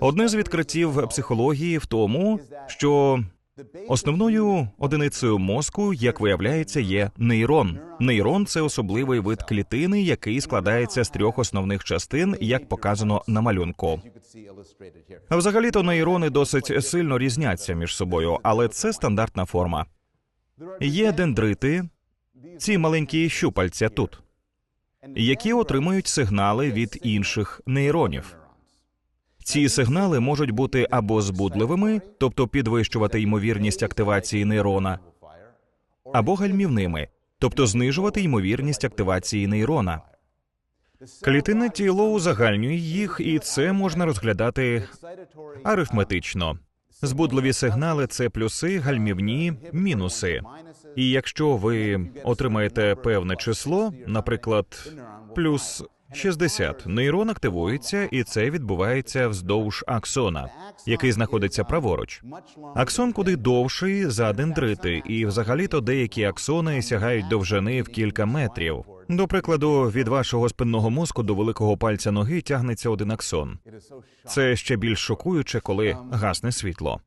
Одне з відкриттів психології в тому, що основною одиницею мозку, як виявляється, є нейрон. Нейрон це особливий вид клітини, який складається з трьох основних частин, як показано на малюнку. А Взагалі-то нейрони досить сильно різняться між собою, але це стандартна форма. Є дендрити, ці маленькі щупальця тут, які отримують сигнали від інших нейронів. Ці сигнали можуть бути або збудливими, тобто підвищувати ймовірність активації нейрона, або гальмівними, тобто знижувати ймовірність активації нейрона. Клітинне тіло узагальнює їх, і це можна розглядати арифметично. Збудливі сигнали це плюси, гальмівні мінуси. І якщо ви отримаєте певне число, наприклад, плюс 60, нейрон активується, і це відбувається вздовж аксона, який знаходиться праворуч. Аксон куди довший за дендрити, і взагалі-то деякі аксони сягають довжини в кілька метрів. До прикладу, від вашого спинного мозку до великого пальця ноги тягнеться один аксон. Це ще більш шокуюче, коли гасне світло.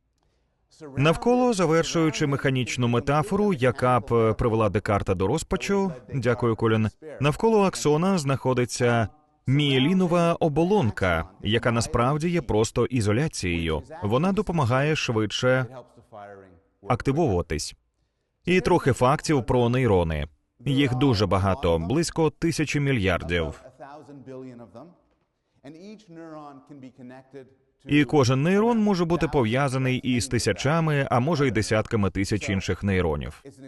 Навколо завершуючи механічну метафору, яка б е, привела Декарта до розпачу. Дякую, Колін. Навколо аксона знаходиться мієлінова оболонка, яка насправді є просто ізоляцією. Вона допомагає швидше активовуватись. І трохи фактів про нейрони. Їх дуже багато, близько тисячі мільярдів. І кожен нейрон може бути пов'язаний із тисячами, а може й десятками тисяч інших нейронів.